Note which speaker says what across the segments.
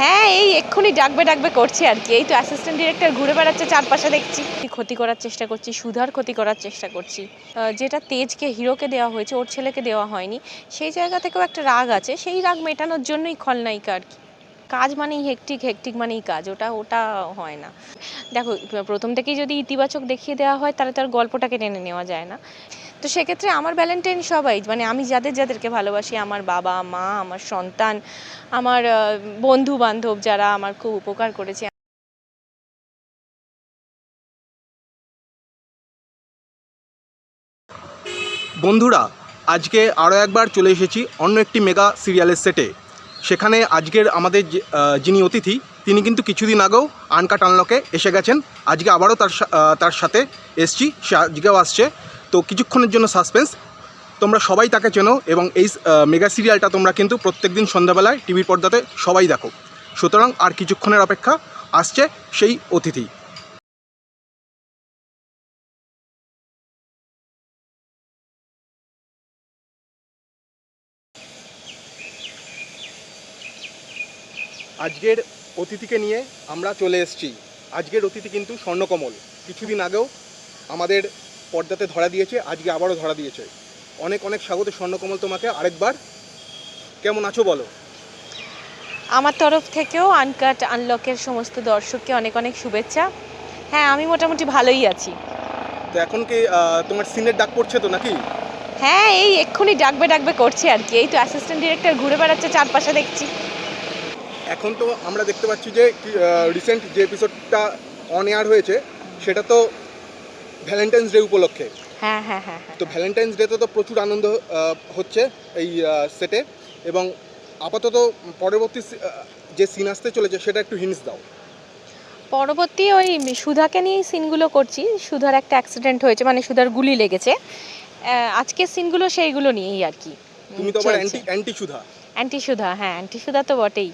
Speaker 1: হ্যাঁ এই এক্ষুনি ডাকবে ডাকবে করছি আর কি। এই তো অ্যাসিস্ট্যান্ট ডিরেক্টর ঘুরে বেড়াচ্ছে চারপাশে দেখছি। ক্ষতি করার চেষ্টা করছি, সুধার ক্ষতি করার চেষ্টা করছি। যেটা তেজকে, হিরোকে দেওয়া হয়েছে, ওর ছেলেকে দেওয়া হয়নি। সেই জায়গা থেকেও একটা রাগ আছে, সেই রাগ মেটানোর জন্যই খলনায়িকা আর কি। কাজ মানেই হেকটিক হেকটিক মানেই কাজ, ওটা ওটা হয় না। দেখো, প্রথম থেকেই যদি ইতিবাচক দেখিয়ে দেওয়া হয়, তাহলে তার গল্পটাকে টেনে নেওয়া যায় না। তো সেক্ষেত্রে আমার ভ্যালেন্টাইন সবাই মানে আমি যাদের যাদেরকে ভালোবাসি, আমার বাবা, মা, আমার সন্তান, আমার বন্ধু বান্ধব যারা আমার খুব উপকার করেছে।
Speaker 2: বন্ধুরা, আজকে আরও একবার চলে এসেছি অন্য একটি মেগা সিরিয়ালের সেটে সেখানে আজকের আমাদের যিনি অতিথি, তিনি কিন্তু কিছুদিন আগেও আনকাট আনলকে এসে গেছেন। আজকে আবারও তার তার সাথে এসছি, সে, আজকেও আসছে। তো কিছুক্ষণের জন্য সাসপেন্স তোমরা সবাই তাকে চেনো এবং এই মেগা সিরিয়ালটা তোমরা কিন্তু প্রত্যেক দিন সন্ধ্যাবেলায় টিভির পর্দাতে সবাই দেখো। সুতরাং আর কিছুক্ষণের অপেক্ষা আসছে সেই অতিথি। আজকের অতিথিকে নিয়ে আমরা চলে এসেছি। আজকের অতিথি কিন্তু স্বর্ণকমল। কিছুদিন আগেও আমাদের পর্দাতে ধরা দিয়েছে আজকে আবারও ধরা দিয়েছে। অনেক অনেক স্বাগত স্বর্ণকমল তোমাকে আরেকবার। কেমন আছো বলো?
Speaker 1: আমার তরফ থেকেও আনকাট আনলকের সমস্ত দর্শককে অনেক অনেক শুভেচ্ছা। হ্যাঁ আমি মোটামুটি ভালোই আছি।
Speaker 2: তো এখন কি তোমার সিনের ডাক পড়ছে তো নাকি?
Speaker 1: হ্যাঁ এই এক্ষুনি ডাকবে ডাকবে করছি আর কি। এই তো অ্যাসিস্ট্যান্ট ডিরেক্টর ঘুরে বেড়াচ্ছে চারপাশে দেখছি।
Speaker 2: এখন তো আমরা দেখতে পাচ্ছি যে রিসেন্ট যে এপিসোডটা অন এয়ার হয়েছে সেটা তো ভ্যালেন্টাইন্স ডে উপলক্ষে।
Speaker 1: হ্যাঁ হ্যাঁ হ্যাঁ হ্যাঁ।
Speaker 2: তো ভ্যালেন্টাইন্স ডেতে তো প্রচুর আনন্দ হচ্ছে এই সেটে এবং আপাতত পরবর্তী যে সিন আসতে চলেছে সেটা একটু হিন্স দাও।
Speaker 1: পরবর্তী ওই সুধাকে নিয়েই সিনগুলো করছি। সুধার একটা অ্যাক্সিডেন্ট হয়েছে মানে সুধার গুলি লেগেছে। আজকের সিনগুলো সেইগুলো নিয়েই আর কি।
Speaker 2: তুমি তো আবার aunty aunty Sudha.
Speaker 1: Aunty Sudha হ্যাঁ অ্যান্টি সুধা তো বটেই।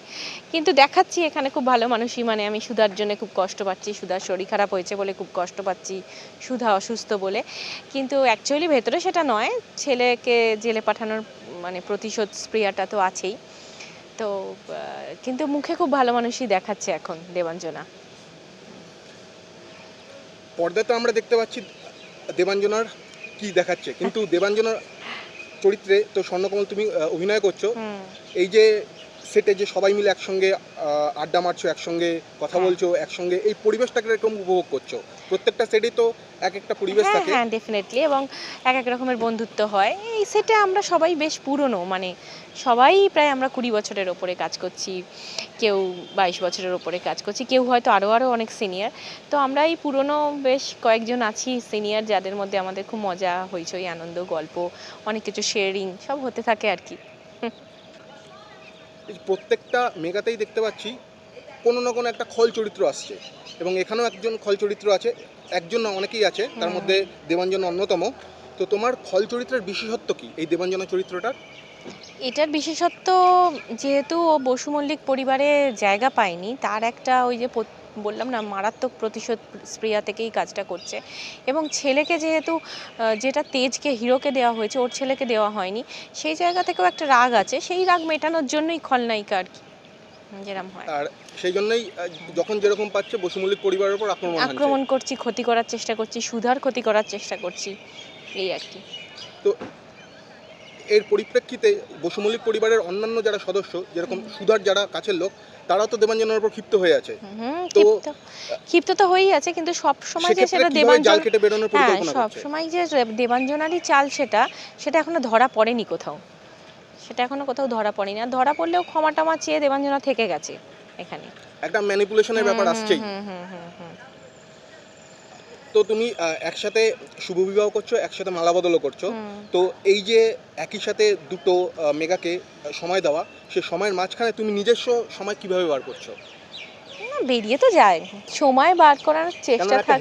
Speaker 1: কিন্তু দেখাচ্ছি এখানে খুব ভালো মানুষই মানে আমি সুধার জন্য খুব কষ্ট পাচ্ছি, সুধার শরীর খারাপ হয়েছে বলে খুব কষ্ট পাচ্ছি, সুধা অসুস্থ বলে। কিন্তু অ্যাকচুয়ালি ভেতরে সেটা নয়, ছেলেকে জেলে পাঠানোর মানে প্রতিশোধ স্প্রিয়াটা তো আছেই। তো কিন্তু মুখে খুব ভালো মানুষই দেখাচ্ছে এখন, দেবাঞ্জনা।
Speaker 2: পর্দাতে আমরা দেখতে পাচ্ছি, দেবাঞ্জনার কি দেখাচ্ছে? কিন্তু দেবাঞ্জনার চরিত্রে তো স্বর্ণকমল তুমি অভিনয় করছ। এই যে সেটে যে সবাই মিলে একসঙ্গে আড্ডা মারছো একসঙ্গে কথা
Speaker 1: হ্যাঁ।
Speaker 2: বলছো একসঙ্গে এই পরিবেশটাকে এরকম উপভোগ করছ। প্রত্যেকটা সেটেই তো এক একটা পরিবেশ
Speaker 1: হ্যাঁ
Speaker 2: থাকে।
Speaker 1: হ্যাঁ ডেফিনেটলি এবং এক এক রকমের বন্ধুত্ব হয়। এই সেটে আমরা সবাই বেশ পুরনো মানে সবাই প্রায় আমরা কুড়ি বছরের ওপরে কাজ করছি কেউ বাইশ বছরের ওপরে কাজ করছি কেউ হয়তো আরও আরও অনেক সিনিয়র তো আমরা এই পুরনো বেশ কয়েকজন আছি সিনিয়র যাদের মধ্যে আমাদের খুব মজা হইচই আনন্দ গল্প অনেক কিছু শেয়ারিং সব হতে থাকে আর কি।
Speaker 2: প্রত্যেকটা মেগাতেই দেখতে পাচ্ছি কোনো না কোনো একটা খল চরিত্র আসছে। এবং এখানেও একজন খল চরিত্র আছে একজন না অনেকেই আছে তার মধ্যে দেবাঞ্জন অন্যতম। তো তোমার খল চরিত্রের বিশেষত্ব কি এই দেবাঞ্জনা চরিত্রটার?
Speaker 1: এটার বিশেষত্ব যেহেতু ও বসু মল্লিক পরিবারে জায়গা পায়নি তার একটা ওই যে বললাম না মারাত্মক প্রতিশোধ স্প্রিয়া থেকেই কাজটা করছে। এবং ছেলেকে যেহেতু যেটা তেজকে হিরোকে দেওয়া হয়েছে ওর ছেলেকে দেওয়া হয়নি সেই জায়গা থেকেও একটা রাগ আছে সেই রাগ মেটানোর জন্যই খলনায়িকা আর কি। যেরম হয়।
Speaker 2: আর সেই জন্যই যখন যেরকম পাচ্ছে বসুমল্লিক পরিবারের উপর আক্রমণ
Speaker 1: আক্রমণ করছি ক্ষতি করার চেষ্টা করছি সুধার ক্ষতি করার চেষ্টা করছি এই আর কি।
Speaker 2: তো এর পরিপ্রেক্ষিতে বসুমল্লিক পরিবারের অন্যান্য যারা সদস্য যেরকম সুধার যারা কাছের লোক তারাও তো দেবাঞ্জনের উপর ক্ষিপ্ত হয়ে আছে। তো-
Speaker 1: ক্ষিপ্ত তো হয়েই আছে কিন্তু সব সময় যে সেটা দেবাঞ্জন
Speaker 2: কেটে বেরোনোর
Speaker 1: হ্যাঁ
Speaker 2: পরিকল্পনা
Speaker 1: সব সময় যে দেবাঞ্জনারই চাল সেটা সেটা এখনও ধরা পড়েনি কোথাও। সেটা এখনও কোথাও ধরা পড়েনি। আর ধরা পড়লেও ক্ষমা টমা চেয়ে দেবাঞ্জনা থেকে গেছে এখানে।
Speaker 2: একটা ম্যানিপুলেশনের ব্যাপার আসছেই।
Speaker 1: হুম, হুম, হুম, হুম।
Speaker 2: তো তুমি একসাথে শুভ বিবাহ করছ একসাথে মালা বদলও করছ। তো এই যে একই সাথে দুটো মেগাকে সময় দেওয়া সে সময়ের মাঝখানে তুমি নিজস্ব সময় কীভাবে বার করছ?
Speaker 1: বেরিয়ে তো যায়। সময় বার করার চেষ্টা থাক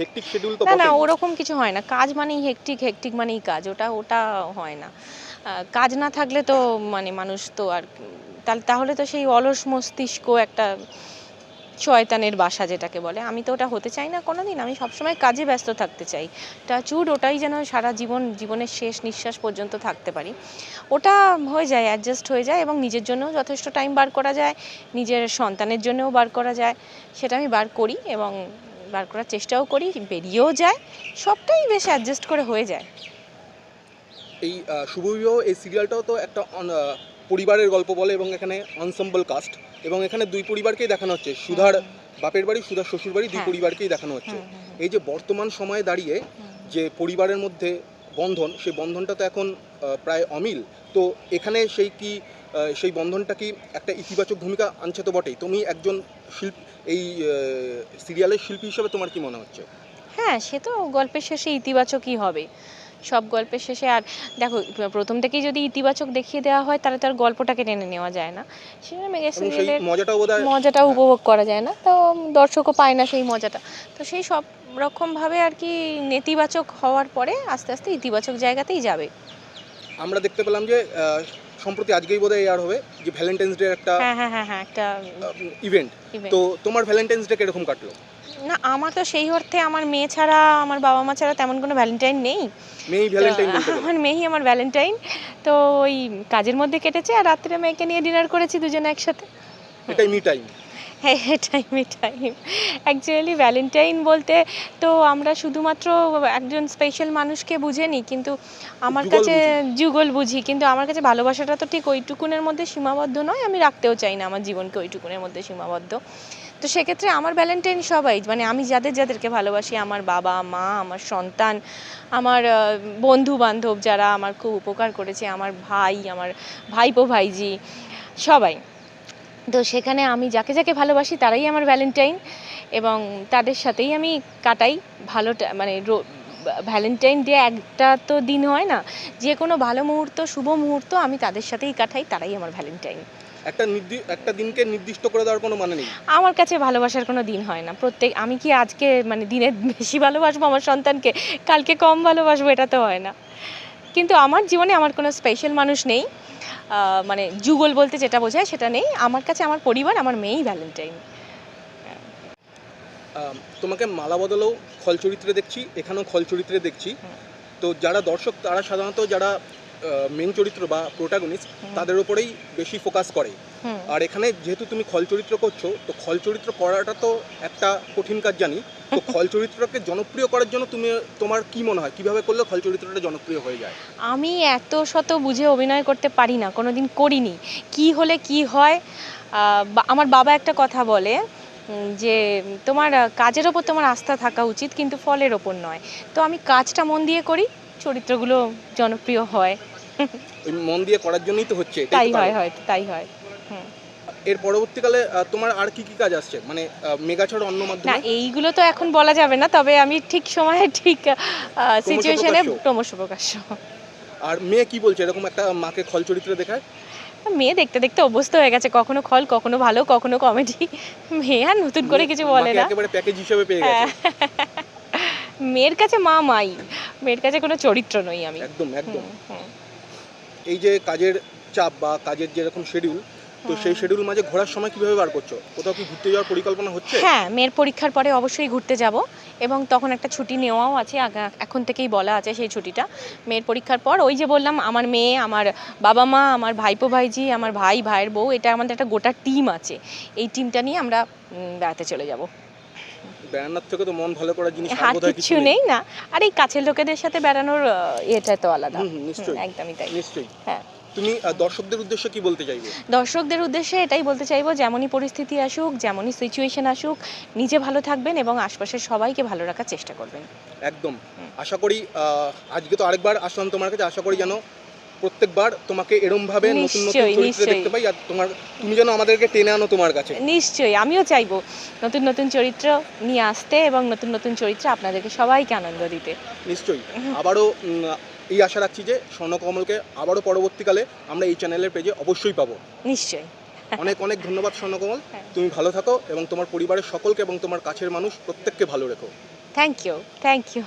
Speaker 1: না না ওরকম কিছু হয় না। কাজ মানেই হেকটিক হেকটিক মানেই কাজ। ওটা ওটা হয় না। কাজ না থাকলে তো মানে মানুষ তো আর তাহলে তাহলে তো সেই অলস মস্তিষ্ক একটা শয়তানের বাসা যেটাকে বলে। আমি তো ওটা হতে চাই না কোনো দিন আমি সবসময় কাজে ব্যস্ত থাকতে চাই। টাচুড ওটাই যেন সারা জীবন জীবনের শেষ নিঃশ্বাস পর্যন্ত থাকতে পারি। ওটা হয়ে যায় অ্যাডজাস্ট হয়ে যায় এবং নিজের জন্যও যথেষ্ট টাইম বার করা যায় নিজের সন্তানের জন্যও বার করা যায়। সেটা আমি বার করি এবং বার করার চেষ্টাও করি বেরিয়েও যায়। সবটাই বেশ অ্যাডজাস্ট করে হয়ে যায়।
Speaker 2: এই আহ, শুভবিবাহ এই সিরিয়ালটাও তো একটা পরিবারের গল্প বলে এবং এখানে অনসম্বল কাস্ট এবং এখানে দুই পরিবারকেই দেখানো হচ্ছে। সুধার বাপের বাড়ি সুধার শ্বশুর বাড়ি দুই
Speaker 1: হ্যাঁ।
Speaker 2: পরিবারকেই দেখানো হচ্ছে।
Speaker 1: হুম, হুম।
Speaker 2: এই যে বর্তমান সময়ে দাঁড়িয়ে যে পরিবারের মধ্যে বন্ধন সেই বন্ধনটা তো এখন প্রায় অমিল। তো এখানে সেই কি সেই বন্ধনটা কি একটা ইতিবাচক ভূমিকা আনছে তো বটেই। তুমি একজন শিল্প এই সিরিয়ালের শিল্পী হিসেবে তোমার কি মনে হচ্ছে?
Speaker 1: হ্যাঁ সে তো গল্পের শেষে ইতিবাচকই হবে। সব গল্পের শেষে। আর দেখো প্রথম থেকেই যদি ইতিবাচক দেখিয়ে দেওয়া হয় তাহলে তার গল্পটাকে টেনে নেওয়া যায় না। সেজন্য মেগা সিরিয়ালের
Speaker 2: মজাটাও বোধ
Speaker 1: উপভোগ করা যায় না। তো দর্শকও পায় না সেই মজাটা। তো সেই সব রকমভাবে আর কি নেতিবাচক হওয়ার পরে আস্তে আস্তে ইতিবাচক জায়গাতেই যাবে।
Speaker 2: আমরা দেখতে পেলাম যে সম্প্রতি আজকেই বোধহয় এয়ার হবে যে ভ্যালেন্টাইন্স ডে একটা
Speaker 1: হ্যাঁ হ্যাঁ হ্যাঁ হ্যাঁ একটা
Speaker 2: ইভেন্ট তো তোমার ভ্যালেন্টাইন্স ডে কীরকম কাটলো?
Speaker 1: না আমার তো সেই অর্থে আমার মেয়ে ছাড়া আমার বাবা মা ছাড়া তেমন কোনো ভ্যালেন্টাইন নেই। আমার মেয়েই আমার ভ্যালেন্টাইন তো ওই কাজের মধ্যে কেটেছে আর রাত্রে মেয়েকে নিয়ে ডিনার করেছি দুজনে একসাথে।
Speaker 2: এটাই মি টাইম
Speaker 1: হ্যাঁ টাইম টাইম অ্যাকচুয়ালি ভ্যালেন্টাইন বলতে তো আমরা শুধুমাত্র একজন স্পেশাল মানুষকে বুঝে নিই কিন্তু আমার কাছে যুগল বুঝি। কিন্তু আমার কাছে ভালোবাসাটা তো ঠিক ওইটুকুনের মধ্যে সীমাবদ্ধ নয় আমি রাখতেও চাই না আমার জীবনকে ওইটুকুনের মধ্যে সীমাবদ্ধ। তো সেক্ষেত্রে আমার ভ্যালেন্টাইন সবাই মানে আমি যাদের যাদেরকে ভালোবাসি, আমার বাবা, মা, আমার সন্তান, আমার বন্ধু বান্ধব যারা আমার খুব উপকার করেছে, আমার ভাই, আমার ভাইপো, ভাইজি, সবাই। তো সেখানে আমি যাকে যাকে ভালোবাসি তারাই আমার ভ্যালেন্টাইন এবং তাদের সাথেই আমি কাটাই। ভালো টা- মানে ভ্যালেন্টাইন ডে একটা তো দিন হয় না, যে কোনো ভালো মুহূর্ত, শুভ মুহূর্ত আমি তাদের সাথেই কাটাই, তারাই আমার ভ্যালেন্টাইন
Speaker 2: একটা একটা দিনকে নির্দিষ্ট করে দেওয়ার কোনো মানে নেই।
Speaker 1: আমার কাছে ভালোবাসার কোনো দিন হয় না। প্রত্যেক আমি কি আজকে মানে দিনে বেশি ভালোবাসবো আমার সন্তানকে? কালকে কম ভালোবাসবো এটা তো হয় না। কিন্তু আমার জীবনে আমার কোনো স্পেশাল মানুষ নেই। মানে যুগল বলতে যেটা বোঝায় সেটা নেই। আমার কাছে আমার পরিবার আমার মেয়েই ভ্যালেন্টাইন
Speaker 2: তোমাকে মালা বদলেও খল চরিত্রে দেখছি এখানেও খল চরিত্রে দেখছি তো যারা দর্শক তারা সাধারণত যারা মেন চরিত্র বা প্রোটাগনিস্ট তাদের উপরেই বেশি ফোকাস করে। আর এখানে যেহেতু তুমি খল চরিত্র করছ তো খল চরিত্র করাটা তো একটা কঠিন কাজ জানি। তো খল চরিত্রকে জনপ্রিয় করার জন্য তুমি তোমার কি মনে হয়? কীভাবে করলে খল চরিত্রটা জনপ্রিয় হয়ে যায়?
Speaker 1: আমি এত শত বুঝে অভিনয় করতে পারি না কোনো দিন করিনি। কি হলে কি হয়? আমার বাবা একটা কথা বলে যে তোমার কাজের ওপর তোমার আস্থা থাকা উচিত কিন্তু ফলের ওপর নয়। তো আমি কাজটা মন দিয়ে করি চরিত্রগুলো জনপ্রিয় হয়।
Speaker 2: মন দিয়ে করার জন্যই তো হচ্ছে
Speaker 1: তাই হয় হয়তো তাই হয় হুম।
Speaker 2: এর পরবর্তীকালে তোমার আর কি কি কাজ আসছে? মানে মেগা ছাড়া অন্য মাধ্যমে?
Speaker 1: না এইগুলো তো এখন বলা যাবে না তবে আমি ঠিক সময়ে ঠিক সিচুয়েশনে
Speaker 2: প্রকাশ্য।
Speaker 1: ক্রমশ প্রকাশ্য।
Speaker 2: আর মেয়ে কি বলছে? এরকম একটা মাকে খল চরিত্রে দেখায়?
Speaker 1: মেয়ে দেখতে দেখতে অভ্যস্ত হয়ে গেছে কখনো খল কখনো ভালো কখনো কমেডি মেয়ে আর নতুন করে কিছু বলে না।
Speaker 2: একেবারে প্যাকেজ হিসেবে পেয়ে গেছে।
Speaker 1: মেয়ের কাছে মা মাই। মেয়ের কাছে কোনো চরিত্র নই আমি।
Speaker 2: একদম একদম। এই যে কাজের চাপ বা কাজের যেরকম শিডিউল তো সেই শিডিউল মাঝে ঘোরার সময় কীভাবে বার করছ? কোথাও কি ঘুরতে যাওয়ার পরিকল্পনা হচ্ছে?
Speaker 1: হ্যাঁ মেয়ের পরীক্ষার পরে অবশ্যই ঘুরতে যাব এবং তখন একটা ছুটি নেওয়াও আছে এখন থেকেই বলা আছে সেই ছুটিটা। মেয়ের পরীক্ষার পর ওই যে বললাম আমার মেয়ে আমার বাবা মা আমার ভাইপো ভাইজি আমার ভাই ভাইয়ের বউ এটা আমাদের একটা গোটা টিম আছে। এই টিমটা নিয়ে আমরা বেড়াতে চলে যাব।
Speaker 2: বেড়ানোর থেকে তো মন ভালো করার জিনিস আর বোধহয়
Speaker 1: কিচ্ছু নেই। না। আর এই কাছের লোকেদের সাথে বেড়ানোর এটা তো আলাদা।
Speaker 2: নিশ্চয়ই।
Speaker 1: একদমই তাই।
Speaker 2: নিশ্চয়ই।
Speaker 1: হ্যাঁ।
Speaker 2: তুমি দর্শকদের উদ্দেশ্যে কি বলতে চাইবে?
Speaker 1: দর্শকদের উদ্দেশ্যে এটাই বলতে চাইব যেমনই পরিস্থিতি আসুক যেমনই সিচুয়েশন আসুক নিজে ভালো থাকবেন এবং আশপাশের সবাইকে ভালো রাখার চেষ্টা করবেন।
Speaker 2: একদম। আশা করি আজকে তো আরেকবার আসলাম তোমার কাছে। আশা করি যেন প্রত্যেকবার তোমাকে এরম ভাবে নতুন নতুন চরিত্রে। দেখতে পাই আর তোমার তুমি যেন আমাদেরকে টেনে আনো তোমার কাছে।
Speaker 1: নিশ্চয়ই আমিও চাইব নতুন নতুন চরিত্র নিয়ে আসতে এবং নতুন নতুন চরিত্র আপনাদেরকে সবাইকে আনন্দ দিতে।
Speaker 2: নিশ্চয়ই। আবারও এই আশা রাখছি যে স্বর্ণকমলকে আবারও পরবর্তীকালে আমরা এই চ্যানেলের পেজে অবশ্যই পাবো।
Speaker 1: নিশ্চয়ই।
Speaker 2: অনেক অনেক ধন্যবাদ স্বর্ণকমল।
Speaker 1: হ্যাঁ।
Speaker 2: তুমি ভালো থাকো এবং তোমার পরিবারের সকলকে এবং তোমার কাছের মানুষ প্রত্যেককে ভালো রেখো।
Speaker 1: Thank you thank you